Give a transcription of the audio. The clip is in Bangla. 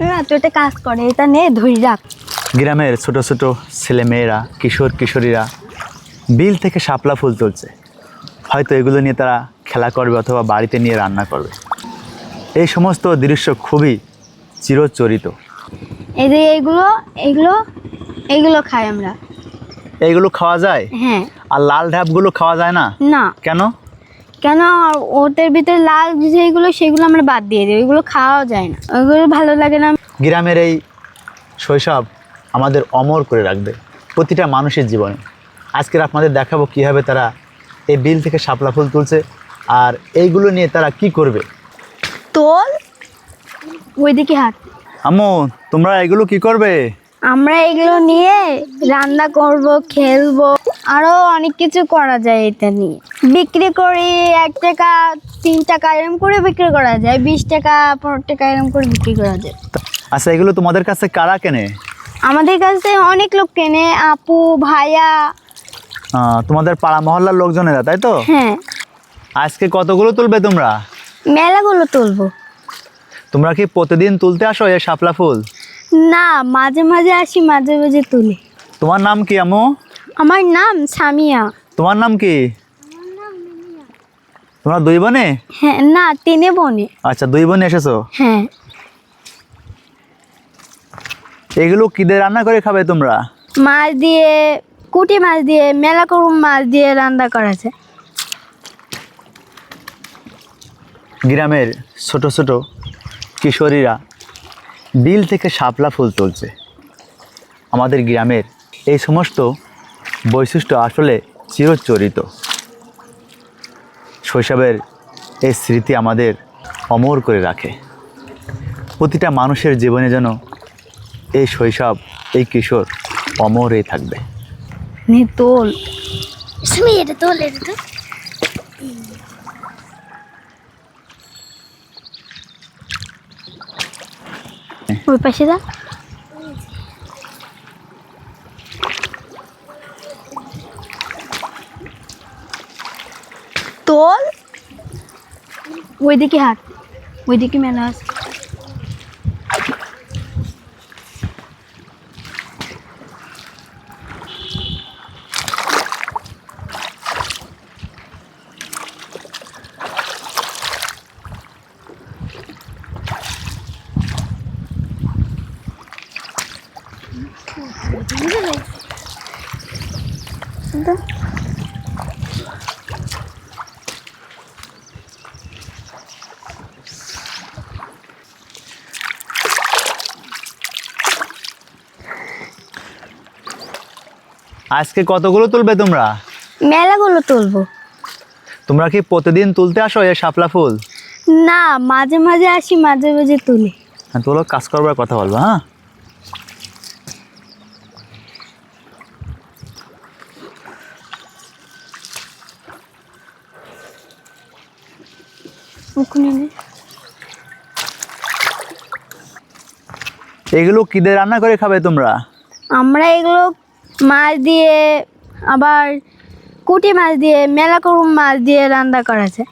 না তুই একটা কাজ করে এটা নে ধরি রাখ। গ্রামের ছোট ছোট ছেলেমেয়েরা কিশোর কিশোরীরা বিল থেকে শাপলা ফুল তুলছে। হয়তো এগুলো নিয়ে তারা খেলা করবে অথবা বাড়িতে নিয়ে রান্না করবে। এই সমস্ত দৃশ্য খুবই চিরচরিত। এই যে এইগুলো এইগুলো এইগুলো খাই আমরা। এইগুলো খাওয়া যায়? হ্যাঁ। আর লাল ঢাপগুলো খাওয়া যায় না? না। কেন? কেন ওদের ভিতরে লাল যেগুলো সেগুলো আমরা বাদ দিয়ে দিই ওইগুলো খাওয়া যায় না। ওইগুলো ভালো লাগে না। গ্রামের এই শৈশব আমাদের অমর করে রাখবে প্রতিটা মানুষের জীবনে। আজকের আপনাদের দেখাবো কীভাবে তারা এই বিল থেকে শাপলা ফুল তুলছে আর এইগুলো নিয়ে তারা কি করবে। তোল ওইদিকে হাত আম্মু তোমরা এগুলো কি করবে? আমরা এগুলো নিয়ে রান্না করব খেলব আরও অনেক কিছু করা যায় এটা নিয়ে। বিক্রি করি এক টাকা তিন টাকা এরকম করে বিক্রি করা যায় বিশ টাকা পনেরো টাকা এরকম করে বিক্রি করা যায়। আচ্ছা এগুলো তোমাদের কাছে কারা কেনে? আমাদের কাছে অনেক লোক কেনে আপু ভাইয়া। তোমাদের পাড়া মহল্লার লোকজনেরা তাই তো? হ্যাঁ। আজকে কতগুলো তুলবে তোমরা? মেলাগুলো তুলবো। তোমরা কি প্রতিদিন তুলতে আসো এই শাপলা ফুল? না মাঝে মাঝে আসি মাঝে মাঝে তুলি। তোমার নাম কি আম্মু? আমার নাম সামিয়া। তোমার নাম কি? তোমরা দুই বোনে? হ্যাঁ না তিনে বনে। আচ্ছা দুই বোনে এসেছ? হ্যাঁ। এগুলো কি দিয়ে রান্না করে খাবে তোমরা? মাছ দিয়ে কুটি মাছ দিয়ে মেলা করুম মাছ দিয়ে রান্না করা যায় গ্রামের ছোট ছোট কিশোরীরা। বিল থেকে শাপলা ফুল তুলছে। আমাদের গ্রামের এই সমস্ত বৈশিষ্ট্য আসলে চিরচরিত। শৈশবের এই স্মৃতি আমাদের অমর করে রাখে। প্রতিটা মানুষের জীবনে যেন এই শৈশব এই কিশোর অমরই থাকবে। তোল। সুমি এটা তোল এটা ওই পাশে যা তোল ওইদিকে হাত ওইদিকে মেলা আছে আজকে কতগুলো তুলবে তোমরা? মেলাগুলো তুলবো। তোমরা কি প্রতিদিন তুলতে আসো এই শাপলা ফুল? না মাঝে মাঝে আসি মাঝে মাঝে তুলি। হ্যাঁ তোলো কাজ করবার কথা বলব হ্যাঁ? এগুলো কি দিয়ে রান্না করে খাবে তোমরা? আমরা এগুলো মাছ দিয়ে আবার কুটি মাছ দিয়ে মেলা করুম মাছ দিয়ে রান্না করা যায়।